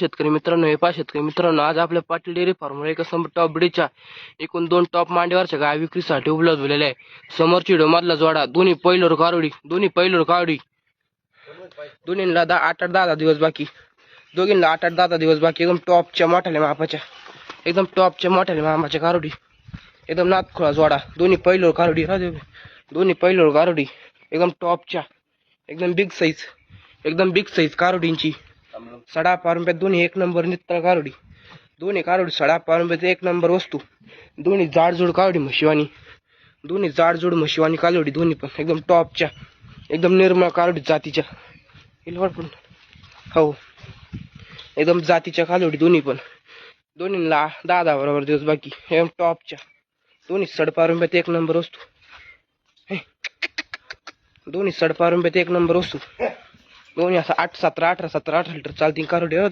शेतकरी मित्रांनो हे पा शेतकरी मित्रांनो आज आपल्या पाटील डेअरी फार्मवर एका समोर टॉप ब्रिजच्या एकूण दोन टॉप मांडीवरच्या गाय विक्रीसाठी उपलब्ध झालेल्या आहे. समोर चिडो मधला जोडा दोन्ही पहिलोर कारोडी दोन्ही पहिलोर कारोडी. दोन्हीला दहा आठ आठ दहा दहा दिवस बाकी. दोघींना आठ आठ दहा दहा दिवस बाकी. एकदम टॉपच्या मोठ्याल्या मापाच्या एकदम टॉपच्या मोठ्याल्या मापाच्या कारोडी. एकदम नातखोळा जोडा दोन्ही पहिलोर कारोडी. दोन्ही पहिलोर कारोडी. एकदम टॉपच्या एकदम बिग साईज एकदम बिग साईज कारोडींची. सडा पारंब्यात दोन्ही एक नंबर नित्तळ कारोडी. दोन्ही कारोडी सडा पारंब्यात एक नंबर वस्तू. दोन्ही जाडजूड कारोडी म्हशिवानी दोन्ही जाडजूड म्हशिवानी कालोडी दोन्ही पण एकदम टॉपच्या एकदम निर्मळ कारोडी जातीच्या. इलवड पण. हो. एकदम जातीच्या कालोडी दोन्ही पण. दोन्हीला दहा दहा बरोबर दिवस बाकी. एकदम टॉपच्या. दोन्ही सडपारंब्यात एक नंबर वस्तू. दोन्ही सडपारंब्यात एक नंबर वस्तू. दोन्ही असं आठ सतरा अठरा सतरा अठरा लिटर चालतील कारोडी हो